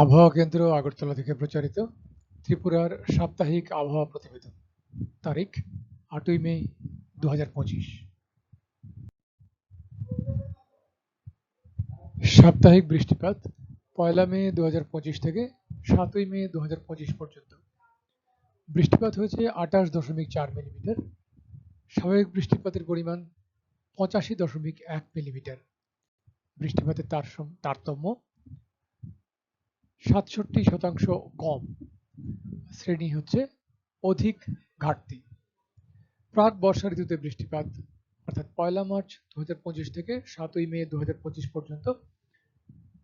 আবহাওয়া কেন্দ্র আগরতলা থেকে প্রচারিত ত্রিপুরার সাপ্তাহিক আবহাওয়া প্রতিবেদন। তারিখ, আটই মে দু হাজার পঁচিশ। সাপ্তাহিক বৃষ্টিপাত পয়লা মে দু হাজার পঁচিশ থেকে সাতই মে দু হাজার পঁচিশ পর্যন্ত। বৃষ্টিপাত হয়েছে আঠাশ দশমিক চার মিলিমিটার। স্বাভাবিক বৃষ্টিপাতের পরিমাণ পঁচাশি দশমিক এক মিলিমিটার। বৃষ্টিপাতের তারতম্য সাতষট্টি শতাংশ কম। শ্রেণি হচ্ছে অধিক ঘাটতি। প্রাক বর্ষা ঋতুতে বৃষ্টিপাত, অর্থাৎ পয়লা মার্চ দুহাজার পঁচিশ থেকে সাতই মে দুহাজার পঁচিশ পর্যন্ত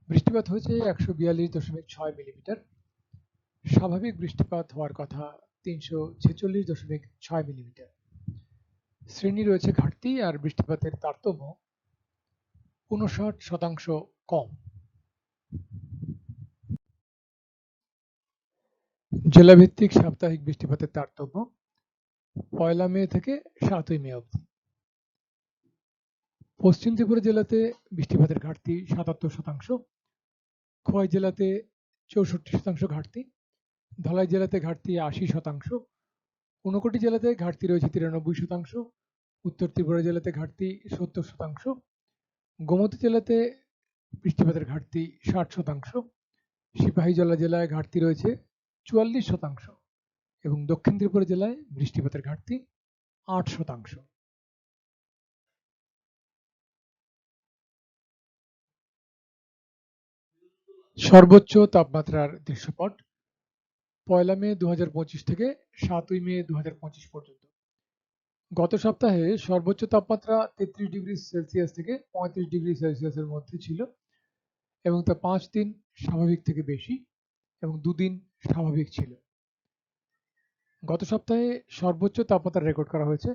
বৃষ্টিপাত হয়েছে একশো বিয়াল্লিশ দশমিক ছয় মিলিমিটার। স্বাভাবিক বৃষ্টিপাত হওয়ার কথা তিনশো ছেচল্লিশ দশমিক ছয় মিলিমিটার। শ্রেণি রয়েছে ঘাটতি আর বৃষ্টিপাতের তারতম্য উনষাট শতাংশ কম। জেলাভিত্তিক সাপ্তাহিক বৃষ্টিপাতের তারতম্য পয়লা মে থেকে সাতই মে অবধি। পশ্চিম ত্রিপুরা জেলাতে বৃষ্টিপাতের ঘাটতি সাতাত্তর শতাংশ, খোয়াই জেলাতে চৌষট্টি শতাংশ ঘাটতি, ধলাই জেলাতে ঘাটতি আশি শতাংশ, ঊনকোটি জেলাতে ঘাটতি রয়েছে তিরানব্বই শতাংশ, উত্তর ত্রিপুরা জেলাতে ঘাটতি সত্তর শতাংশ, গোমতী জেলাতে বৃষ্টিপাতের ঘাটতি ষাট শতাংশ সিপাহীজলা জেলায় ঘাটতি রয়েছে চুয়াল্লিশ শতাংশ এবং দক্ষিণ ত্রিপুরা জেলায় বৃষ্টিপাতের ঘাটতি আট শতাংশ। সর্বোচ্চ তাপমাত্রার দৃশ্যপট পয়লা মে দু হাজার পঁচিশ থেকে সাতই মে দু হাজার পঁচিশ পর্যন্ত। গত সপ্তাহে সর্বোচ্চ তাপমাত্রা তেত্রিশ ডিগ্রি সেলসিয়াস থেকে পঁয়ত্রিশ ডিগ্রি সেলসিয়াসের মধ্যে ছিল এবং তা পাঁচ দিন স্বাভাবিক থেকে বেশি। এবং দুদিন স্বাভাবিক ছিল। গত সপ্তাহে সর্বোচ্চ তাপমাত্রা রেকর্ড করা হয়েছে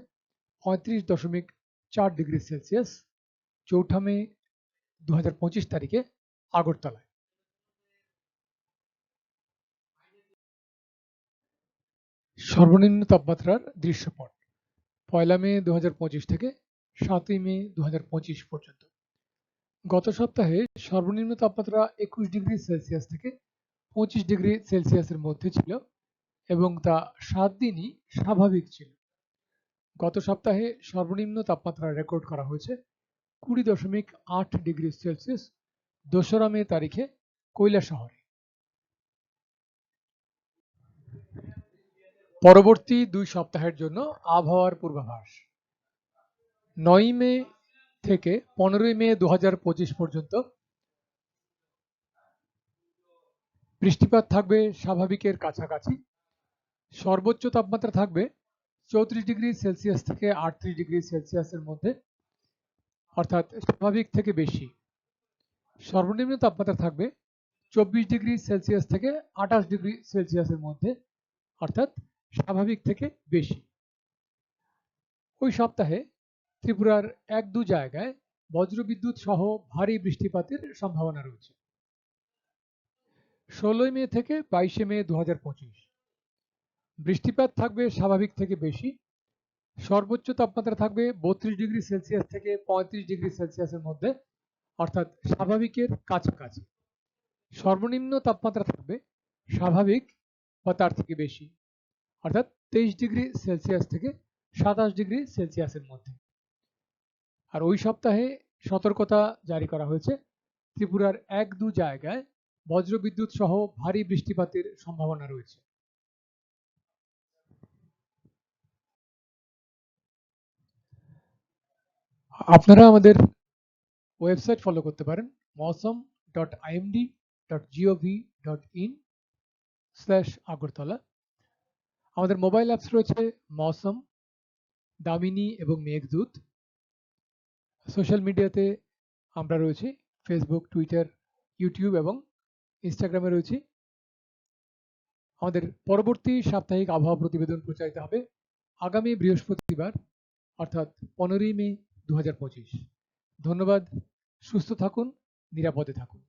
পঁয়ত্রিশ দশমিক চার ডিগ্রি সেলসিয়াস চৌঠা মে দু তারিখে আগরতলায়। সর্বনিম্ন তাপমাত্রার দৃশ্যপট পয়লা মে দু হাজার পঁচিশ থেকে সাতই মে দু হাজার পঁচিশ পর্যন্ত। গত সপ্তাহে সর্বনিম্ন তাপমাত্রা একুশ ডিগ্রি সেলসিয়াস থেকে পঁচিশ ডিগ্রি সেলসিয়াসের মধ্যে ছিল এবং তা সাত দিনই স্বাভাবিক ছিল। গত সপ্তাহে সর্বনিম্ন তাপমাত্রা রেকর্ড করা হয়েছে কুড়ি দশমিক আট ডিগ্রি সেলসিয়াস দোসরা মে তারিখে কৈলা শহরে। পরবর্তী দুই সপ্তাহের জন্য আবহাওয়ার পূর্বাভাস। নয় মে থেকে পনেরোই মে দু হাজার পঁচিশ পর্যন্ত বৃষ্টিপাত থাকবে স্বাভাবিকের কাছাকাছি। সর্বোচ্চ তাপমাত্রা থাকবে চৌত্রিশ ডিগ্রি সেলসিয়াস থেকে আটত্রিশ ডিগ্রি সেলসিয়াসের মধ্যে, অর্থাৎ স্বাভাবিক থেকে বেশি। সর্বনিম্ন তাপমাত্রা থাকবে চব্বিশ ডিগ্রি সেলসিয়াস থেকে আঠাশ ডিগ্রি সেলসিয়াসের মধ্যে, অর্থাৎ স্বাভাবিক থেকে বেশি। ওই সপ্তাহে ত্রিপুরার এক দু জায়গায় বজ্রবিদ্যুৎ সহ ভারী বৃষ্টিপাতের সম্ভাবনা রয়েছে। ষোলোই মে থেকে বাইশে মে দু হাজার পঁচিশ। বৃষ্টিপাত থাকবে স্বাভাবিক থেকে বেশি। সর্বোচ্চ তাপমাত্রা থাকবে বত্রিশ ডিগ্রি সেলসিয়াস থেকে পঁয়ত্রিশ ডিগ্রি সেলসিয়াসের মধ্যে, অর্থাৎ স্বাভাবিকের কাছাকাছি। সর্বনিম্ন তাপমাত্রা থাকবে স্বাভাবিক বা তার থেকে বেশি, অর্থাৎ তেইশ ডিগ্রি সেলসিয়াস থেকে সাতাশ ডিগ্রি সেলসিয়াসের মধ্যে। আর ওই সপ্তাহে সতর্কতা জারি করা হয়েছে ত্রিপুরার এক দু জায়গায় বজ্রবিদ্যুৎ সহ ভারী বৃষ্টিপাতের সম্ভাবনা রয়েছে। আপনারা আমাদের ওয়েবসাইট ফলো করতে পারেন, Mausam dot IMD dot gov dot in slash Agartala. আমাদের মোবাইল অ্যাপস রয়েছে মৌসম, দামিনী এবং মেঘদূত। সোশ্যাল মিডিয়াতে আমরা রয়েছি, ফেসবুক, টুইটার, ইউটিউব এবং ইনস্টাগ্রামে রয়েছি। আমাদের পরবর্তী সাপ্তাহিক আবহাওয়া প্রতিবেদন প্রচারিত হবে আগামী বৃহস্পতিবার, অর্থাৎ পনেরোই মে দু হাজার পঁচিশ। ধন্যবাদ, সুস্থ থাকুন, নিরাপদে থাকুন।